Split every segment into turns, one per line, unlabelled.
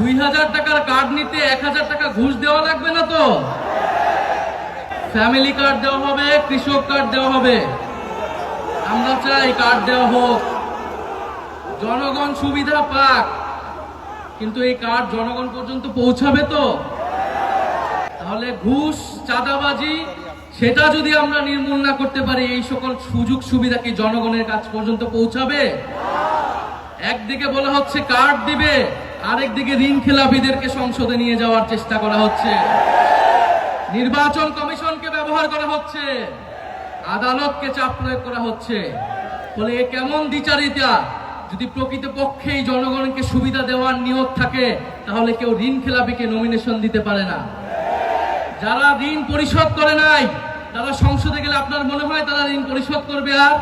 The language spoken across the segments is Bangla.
দুই হাজার টাকার কার্ড নিতে এক হাজার টাকা ঘুষ দেওয়া লাগবে না তো? ফ্যামিলি কার্ড দেওয়া হবে, কৃষক কার্ড দেওয়া হবে। আমরা চাই কার্ড দেওয়া হোক। জনগণ সুবিধা পাক। কিন্তু এই কার্ড জনগণ পর্যন্ত পৌঁছাবে তো? তাহলে ঘুষ, চাঁদাবাজি, সেটা যদি আমরা নির্মূল না করতে পারি, এই সকল সুযোগ সুবিধা কি জনগণের কাছ পর্যন্ত পৌঁছাবে? একদিকে বলা হচ্ছে কার্ড দিবে। আরেকদিকে ঋণ খেলাপিদেরকে সংসদে নিয়ে যাওয়ার চেষ্টা করা হচ্ছে। নির্বাচন কমিশনকে ব্যবহার করা হচ্ছে। আদালতকে চাপ প্রয়োগ করা হচ্ছে। ফলে এ কেমন দ্বিচারিতা? যদি প্রকৃতপক্ষেই জনগণকে সুবিধা দেওয়ার নিয়োগ থাকে, তাহলে কেউ ঋণ খেলাপিকে নমিনেশন দিতে পারে না। যারা ঋণ পরিশোধ করে নাই, তারা সংসদে গেলে আপনার মনে হয় তারা ঋণ পরিশোধ করবে আর?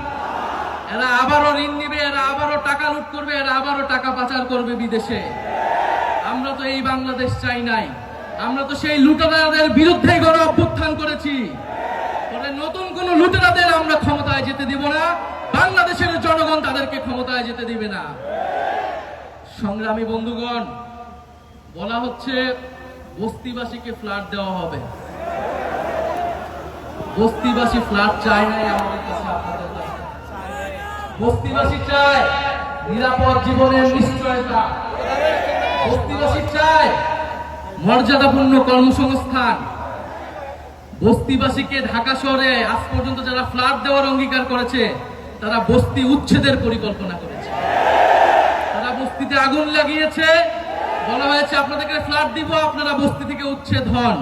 এরা আবারও ঋণ নিবে, এরা আবারও টাকা লুট করবে, এরা আবারও টাকা পাচার করবে বিদেশে। আমরা তো এই বাংলাদেশ চাই নাই। আমরা তো সেই লুটেরাদের বিরুদ্ধে গণ অভ্যুত্থান করেছি। নতুন কোন লুটেরাদের আমরা ক্ষমতায় যেতে দিব না। বাংলাদেশের জনগণ তাদেরকে ক্ষমতায় যেতে দিবে না। সংগ্রামী বন্ধুগণ, বলা হচ্ছে বস্তিবাসীকে ফ্ল্যাট দেওয়া হবে। বস্তিবাসী ফ্ল্যাট চায় নাই আমাদের কাছে, আপনাদের বস্তিবাসী চায় নিরাপদ জীবনের নিশ্চয়তা। বস্তিবাসী চায় মর্যাদাপূর্ণ কর্মসংস্থান। বস্তিবাসীকে ঢাকা শহরে আজ পর্যন্ত যারা ফ্ল্যাট দেওয়ার অঙ্গীকার করেছে, তারা বস্তি উচ্ছেদের পরিকল্পনা করেছে। তারা বস্তিতে আগুন লাগিয়েছে। বলা হয়েছে, আপনাদেরকে ফ্ল্যাট দিব, আপনারা বস্তি থেকে উচ্ছেদ হন।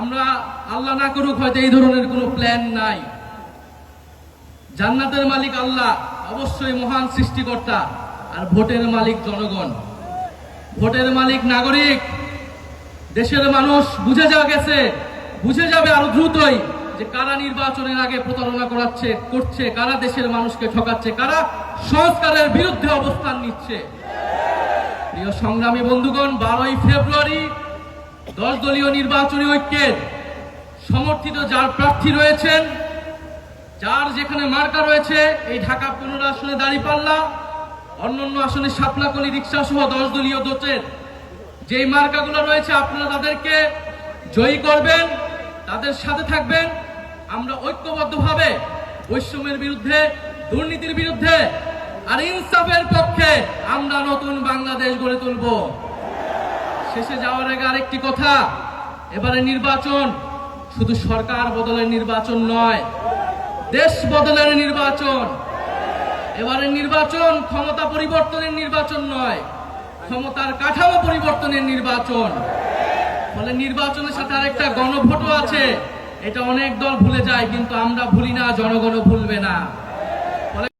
আমরা আল্লাহ না করুক, হয়তো এই ধরনের কোনো প্ল্যান নাই। জান্নাতের মালিক আল্লাহ, অবশ্যই মহান সৃষ্টিকর্তা আর ভোটের মালিক জনগণ। ভোটের মালিক নাগরিক, দেশের মানুষ বুঝে যাওয়া গেছে, বুঝে যাবে আরও দ্রুতই যে কারা নির্বাচনের আগে প্রতারণা করাচ্ছে, করছে, কারা দেশের মানুষকে ঠকাচ্ছে, কারা সংস্কারের বিরুদ্ধে অবস্থান নিচ্ছে। প্রিয় সংগ্রামী বন্ধুগণ, বারোই ফেব্রুয়ারি দশ দলীয় নির্বাচনী ঐক্যের সমর্থিত যার প্রার্থী রয়েছেন যার যেখানে মার্কা রয়েছে, এই ঢাকা পনেরো আসনে দাঁড়ি পাল্লা, অন্যান্য আসনে সাতলাকলি রিক্সা সহ দশ দলীয় দোচের। যেই মার্কাগুলো রয়েছে, আপনারা তাদেরকে জয়ী করবেন, তাদের সাথে থাকবেন। আমরা ঐক্যবদ্ধভাবে বৈষম্যের বিরুদ্ধে, দুর্নীতির বিরুদ্ধে আর ইনসাফের পক্ষে আমরা নতুন বাংলাদেশ গড়ে তুলব। শেষে যাওয়ার আগে আরেকটি কথা এবারে নির্বাচন শুধু সরকার বদলের নির্বাচন নয় দেশ বদলের নির্বাচন। এবারে নির্বাচন ক্ষমতা পরিবর্তনের নির্বাচন নয়, ক্ষমতার কাঠামো পরিবর্তনের নির্বাচন। ফলে নির্বাচনের সাথে আরেকটা গণভোটও আছে, এটা অনেক দল ভুলে যায়, কিন্তু আমরা ভুলি না, জনগণও ভুলবে না।